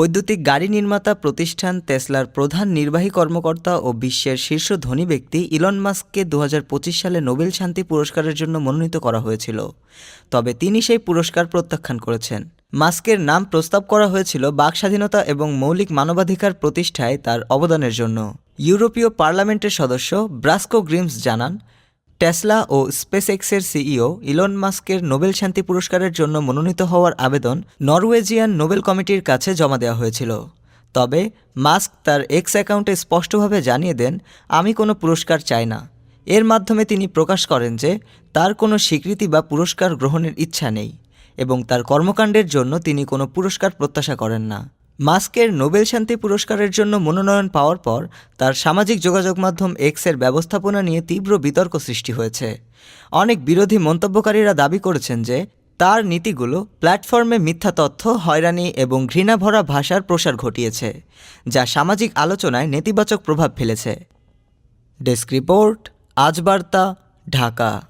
বৈদ্যুতিক গাড়ি নির্মাতা প্রতিষ্ঠান তেসলার প্রধান নির্বাহী কর্মকর্তা ও বিশ্বের শীর্ষ ধনী ব্যক্তি ইলন মাস্ককে দু হাজার পঁচিশ সালে নোবেল শান্তি পুরস্কারের জন্য মনোনীত করা হয়েছিল। তবে তিনি সেই পুরস্কার প্রত্যাখ্যান করেছেন। মাস্কের নাম প্রস্তাব করা হয়েছিল বাক স্বাধীনতা এবং মৌলিক মানবাধিকার প্রতিষ্ঠায় তার অবদানের জন্য। ইউরোপীয় পার্লামেন্টের সদস্য ব্রাস্কো গ্রিমস জানান টেসলা ও স্পেসএক্সের সিইও ইলন মাস্কের নোবেল শান্তি পুরস্কারের জন্য মনোনীত হওয়ার আবেদন নরওয়েজিয়ান নোবেল কমিটির কাছে জমা দেওয়া হয়েছিল। তবে মাস্ক তার এক্স অ্যাকাউন্টে স্পষ্টভাবে জানিয়ে দেন, আমি কোনো পুরস্কার চাই না। এর মাধ্যমে তিনি প্রকাশ করেন যে, তার কোনো স্বীকৃতি বা পুরস্কার গ্রহণের ইচ্ছা নেই এবং তার কর্মকাণ্ডের জন্য তিনি কোনো পুরস্কার প্রত্যাশা করেন না। মাস্কের নোবেল শান্তি পুরস্কারের জন্য মনোনয়ন পাওয়ার পর, তার সামাজিক যোগাযোগ মাধ্যম এক্সের ব্যবস্থাপনা নিয়ে তীব্র বিতর্ক সৃষ্টি হয়েছে। অনেক বিরোধী মন্তব্যকারীরা দাবি করেছেন যে, তার নীতিগুলো প্ল্যাটফর্মে মিথ্যা তথ্য, হয়রানি এবং ঘৃণাভরা ভাষার প্রসার ঘটিয়েছে, যা সামাজিক আলোচনায় নেতিবাচক প্রভাব ফেলেছে। ডেস্ক রিপোর্ট আজ বার্তা ঢাকা।